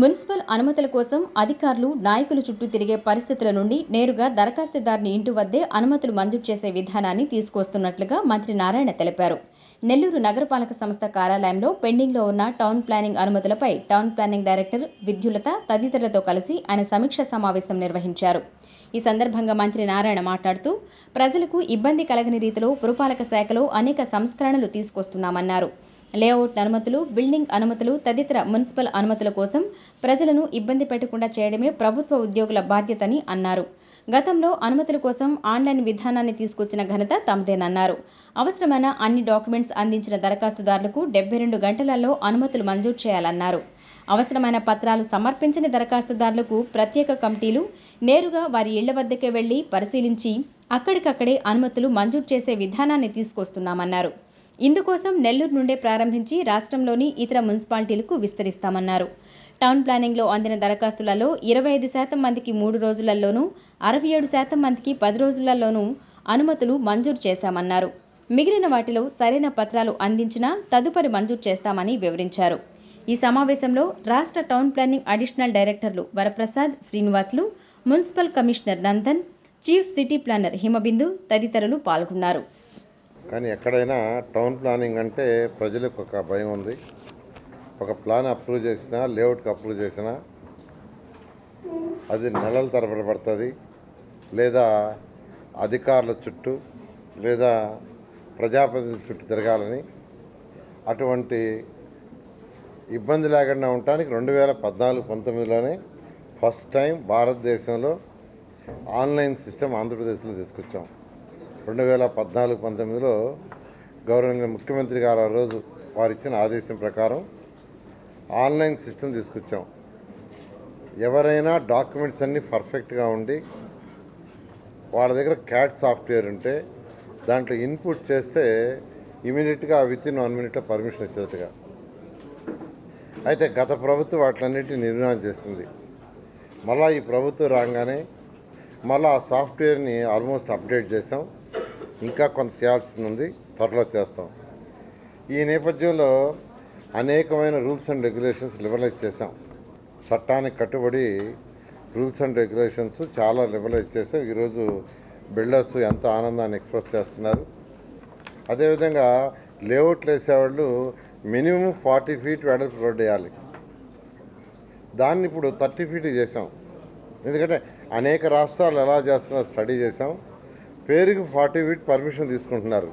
Municipal అనుమతుల కోసం అధికారులు నాయకుల చుట్టూ తిరిగే పరిస్థితుల నుండి నేరుగా దరఖాస్తుదారుని ఇంటి వద్దే అనుమతులు మంజూరు చేసే విధానాన్ని తీసుకొస్తున్నట్లుగా మంత్రి నారాయణ తెలిపారు. నెల్లూరు నగరపాలక సంస్థ కార్యాలయంలో పెండింగ్లో ఉన్న టౌన్ ప్లానింగ్ అనుమతులపై టౌన్ ప్లానింగ్ డైరెక్టర్ విద్యులత తదితరులతో కలిసి ఆయన సమీక్ష సమావేశం నిర్వహించారు. ఈ సందర్భంగా మంత్రి నారాయణ మాట్లాడుతూ ప్రజలకు ఇబ్బంది కలగని రీతిలో పురపాలక శాఖలో అనేక సంస్కరణలు తీసుకొస్తున్నామన్నారు. లేఅవుట్ అనుమతులు బిల్డింగ్ అనుమతులు తదితర మున్సిపల్ అనుమతుల కోసం ప్రజలను ఇబ్బంది పెట్టకుండా చేయడమే ప్రభుత్వ ఉద్యోగుల బాధ్యతని అన్నారు. గతంలో అనుమతుల కోసం ఆన్లైన్ విధానాన్ని తీసుకొచ్చిన ఘనత తమదేనన్నారు. అవసరమైన అన్ని డాక్యుమెంట్స్ అందించిన దరఖాస్తుదారులకు డెబ్బై రెండు గంటలలో అనుమతులు మంజూరు చేయాలన్నారు. అవసరమైన పత్రాలు సమర్పించని దరఖాస్తుదారులకు ప్రత్యేక కమిటీలు నేరుగా వారి ఇళ్ళ వద్దకే వెళ్ళి పరిశీలించి అక్కడికక్కడే అనుమతులు మంజూరు చేసే విధానాన్ని తీసుకొస్తున్నామన్నారు. ఇందుకోసం నెల్లూరు నుండే ప్రారంభించి రాష్ట్రంలోని ఇతర మున్సిపాలిటీలకు విస్తరిస్తామన్నారు. టౌన్ ప్లానింగ్లో అందిన దరఖాస్తులలో ఇరవై ఐదు శాతం మందికి మూడు రోజులలోనూ అరవై ఏడు శాతం మందికి పది రోజులలోనూ అనుమతులు మంజూరు చేశామన్నారు. మిగిలిన వాటిలో సరైన పత్రాలు అందించినా తదుపరి మంజూరు చేస్తామని వివరించారు. ఈ సమావేశంలో రాష్ట్ర టౌన్ ప్లానింగ్ అడిషనల్ డైరెక్టర్లు Varaprasad Srinivasulu municipal commissioner Nandan chief city planner Himabindu తదితరులు పాల్గొన్నారు. కానీ ఎక్కడైనా టౌన్ ప్లానింగ్ అంటే ప్రజలకు ఒక భయం ఉంది. ఒక ప్లాన్ అప్రూవ్ చేసినా లేఅవుట్కి అప్రూవ్ చేసినా అది నెలల తరబడి పడుతుంది. లేదా అధికారుల చుట్టూ లేదా ప్రజాప్రతినిధుల చుట్టూ తిరగాలని అటువంటి ఇబ్బంది లేకుండా ఉండటానికి రెండు వేల పద్నాలుగు పంతొమ్మిదిలోనే ఫస్ట్ టైం భారతదేశంలో ఆన్లైన్ సిస్టమ్ ఆంధ్రప్రదేశ్లో తీసుకొచ్చాం. రెండు వేల పద్నాలుగు పంతొమ్మిదిలో గౌరవనీయ ముఖ్యమంత్రి గారు ఆ రోజు వారు ఇచ్చిన ఆదేశం ప్రకారం ఆన్లైన్ సిస్టమ్ తీసుకొచ్చాం. ఎవరైనా డాక్యుమెంట్స్ అన్నీ పర్ఫెక్ట్గా ఉండి వాళ్ళ దగ్గర క్యాట్ సాఫ్ట్వేర్ ఉంటే దాంట్లో ఇన్పుట్ చేస్తే ఇమీడియట్గా విత్ ఇన్ వన్ మినిట్లో పర్మిషన్ వచ్చేట్టుగా అయితే గత ప్రభుత్వం వాటిలన్నిటిని నిర్మాణం చేస్తుంది మళ్ళా ఈ ప్రభుత్వం రాగానే మళ్ళీ ఆ సాఫ్ట్వేర్ని ఆల్మోస్ట్ అప్డేట్ చేసాం ఇంకా కొంత చేయాల్సింది ఉంది త్వరలో చేస్తాం. ఈ నేపథ్యంలో అనేకమైన రూల్స్ అండ్ రెగ్యులేషన్స్ లిబరలైజ్ చేసాం చట్టానికి కట్టుబడి రూల్స్ అండ్ రెగ్యులేషన్స్ చాలా లిబరలైజ్ చేసాం ఈరోజు బిల్డర్స్ ఎంతో ఆనందాన్ని ఎక్స్ప్రెస్ చేస్తున్నారు. అదేవిధంగా లేఅవుట్లు వేసేవాళ్ళు మినిమం ఫార్టీ ఫీట్ వెడల్పు రోడ్ వేయాలి. దాన్ని ఇప్పుడు థర్టీ ఫీట్ చేసాం ఎందుకంటే అనేక రాష్ట్రాలు ఎలా చేస్తున్నారో స్టడీ చేసాం పేరుకి ఫార్టీ ఫీట్ పర్మిషన్ తీసుకుంటున్నారు.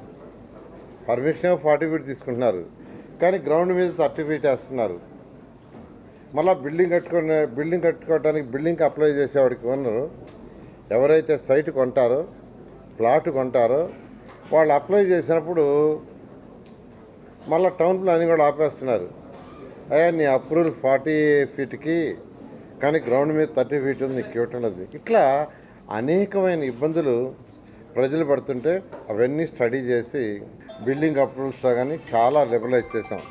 పర్మిషన్ ఫార్టీ ఫీట్ తీసుకుంటున్నారు. కానీ గ్రౌండ్ మీద థర్టీ ఫీట్ వేస్తున్నారు. మళ్ళీ బిల్డింగ్ కట్టుకునే బిల్డింగ్ కట్టుకోవడానికి బిల్డింగ్కి అప్లై చేసేవాడికి ఉన్నారు ఎవరైతే సైట్ కొంటారో ప్లాట్ కొంటారో వాళ్ళు అప్లై చేసినప్పుడు మళ్ళీ టౌన్ ప్లానింగ్ కూడా ఆపేస్తున్నారు. అయ్యా నీ అప్రూవల్ ఫార్టీ ఫీట్కి కానీ గ్రౌండ్ మీద థర్టీ ఫీట్ ఉంది నీకు ఇవ్వటం లేదు. ఇట్లా అనేకమైన ఇబ్బందులు ప్రజలు పడుతుంటే అవన్నీ స్టడీ చేసి బిల్డింగ్ అప్రూవల్స్లో కానీ చాలా లిబరలైజ్ చేసాం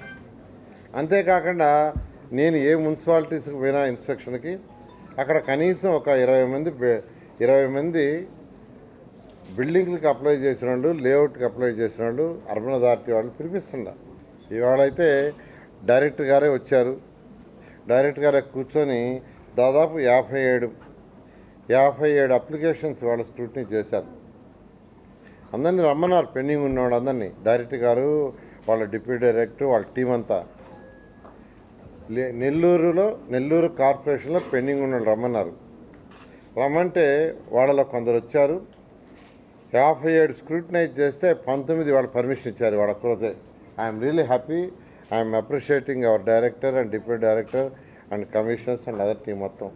అంతేకాకుండా నేను ఏ మున్సిపాలిటీస్కి పోయినా ఇన్స్పెక్షన్కి అక్కడ కనీసం ఒక ఇరవై మంది ఇరవై మంది బిల్డింగ్లకు అప్లై చేసిన వాళ్ళు లేఅవుట్కి అప్లై చేసిన వాళ్ళు అర్బన్ అథారిటీ వాళ్ళు పిలిపిస్తుండ. ఇవాళైతే డైరెక్టర్ గారే వచ్చారు. డైరెక్టర్ గారే కూర్చొని దాదాపు యాభై ఏడు యాభై ఏడు అప్లికేషన్స్ వాళ్ళు స్క్రూటినీ చేశారు. అందరినీ రమ్మన్నారు. పెండింగ్ ఉన్నవాడు అందరినీ. డైరెక్టర్ గారు వాళ్ళ డిప్యూటీ డైరెక్టర్ వాళ్ళ టీం అంతా. లే- నెల్లూరులో నెల్లూరు కార్పొరేషన్లో పెండింగ్ ఉన్న రమ్మన్నారు. రమ్మంటే వాళ్ళలో కొందరు వచ్చారు. యాభై ఏడు స్క్రూటినైజ్ చేస్తే పంతొమ్మిది వాళ్ళు పర్మిషన్ ఇచ్చారు వాళ్ళ ఒక్కరోజే I'm really happy. I'm appreciating our director and deputy director and commissioners and other team మొత్తం.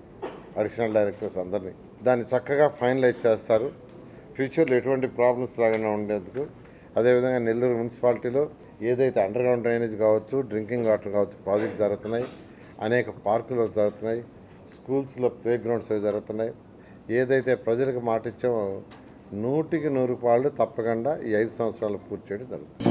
అడిషనల్ డైరెక్టర్స్ అందరినీ. దాన్ని చక్కగా ఫైనలైజ్ చేస్తారు. ఫ్యూచర్లో ఎటువంటి ప్రాబ్లమ్స్ లాగానే ఉండేందుకు అదేవిధంగా నెల్లూరు మున్సిపాలిటీలో ఏదైతే అండర్ గ్రౌండ్ డ్రైనేజ్ కావచ్చు డ్రింకింగ్ వాటర్ కావచ్చు ప్రాజెక్ట్ జరుగుతున్నాయి అనేక పార్కులు జరుగుతున్నాయి స్కూల్స్లో ప్లే గ్రౌండ్స్ అవి జరుగుతున్నాయి. ఏదైతే ప్రజలకు మాట ఇచ్చామో నూటికి నూరు పాళ్ళు తప్పకుండా ఈ ఐదు సంవత్సరాలు పూర్తి చేయడం జరుగుతుంది.